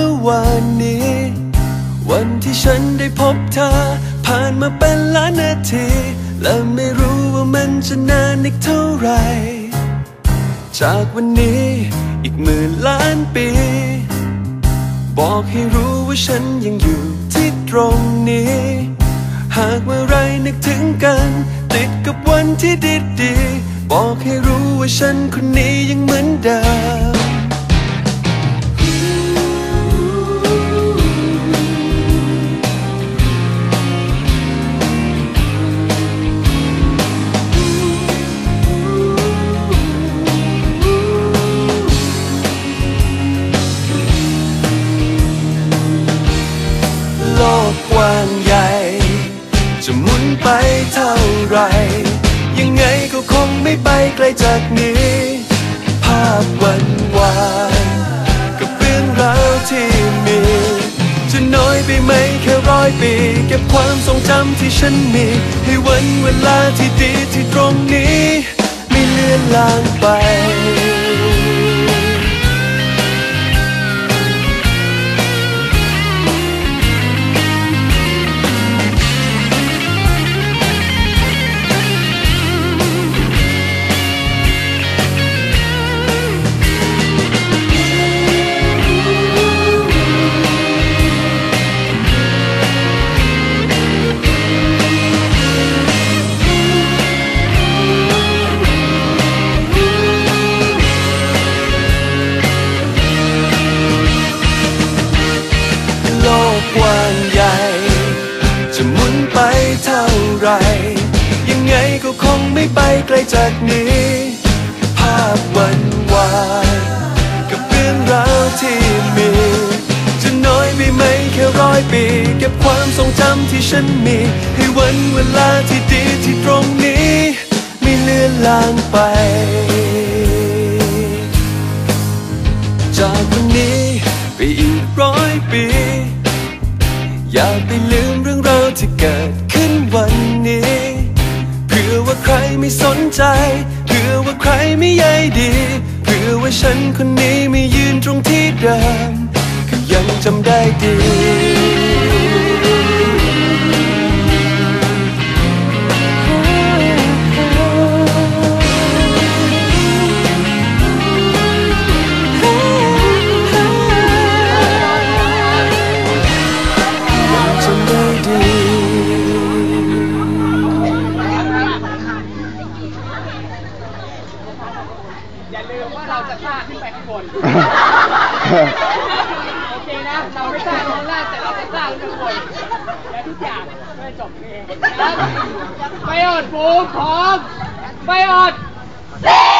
่อวานนี้ วันที่ฉันได้พบเธอ ผ่านมาเป็นล้านนาที และไม่รู้ว่ามันจะนานอีกเท่าไหร่ จากวันนี้อีกหมื่นล้านปี บอกให้รู้ว่าฉันยังอยู่ที่ตรงนี้ หากเมื่อไรนึกถึงกัน ติดกับวันที่ดีดีบอกให้รู้ว่าฉันคนนี้ยังเหมือนเดิม มุนไปเท่าไร ยังไงก็คงไม่ไปไกลจากนี้ ภาพวันวานกับเรื่องราวที่มี จะน้อยไปไหมแค่ร้อยปี เก็บความทรงจำที่ฉันมี ให้วันเวลาที่ดีที่ตรงนี้ ไม่เลือนลางไป ร ยังไงก็คงไม่ไปไกลจากนี้ ภาพวันวานกับเรื่องราวที่มี จะน้อยไปไหมแค่ร้อยปี เก็บความทรงจำที่ฉันมี ให้วันเวลาที่ดีที่ตรงนี้ ไม่เลือนลางไป จากวันนี้ไปอีกร้อยปี อย่าไปลืมเรื่องราวที่เกิดขึ้นวั นี้ เพื่อว่าใครไม่สนใจ เพื่อว่าใครไม่ใยดี เพื่อว่าฉันคนนี้ไม่ยืนตรงที่เดิม ก็ยังจำได้ดี อย่าลืมว่าเราจะกล้าขึ้นไปข้างบน โอเคนะ เราไม่กล้าลงล่างแต่เราจะกล้าขึ้นไปข้างบน และทุกอย่างก็จะจบเองนะครับไปอดปูพร้อม ไปอด Ha ha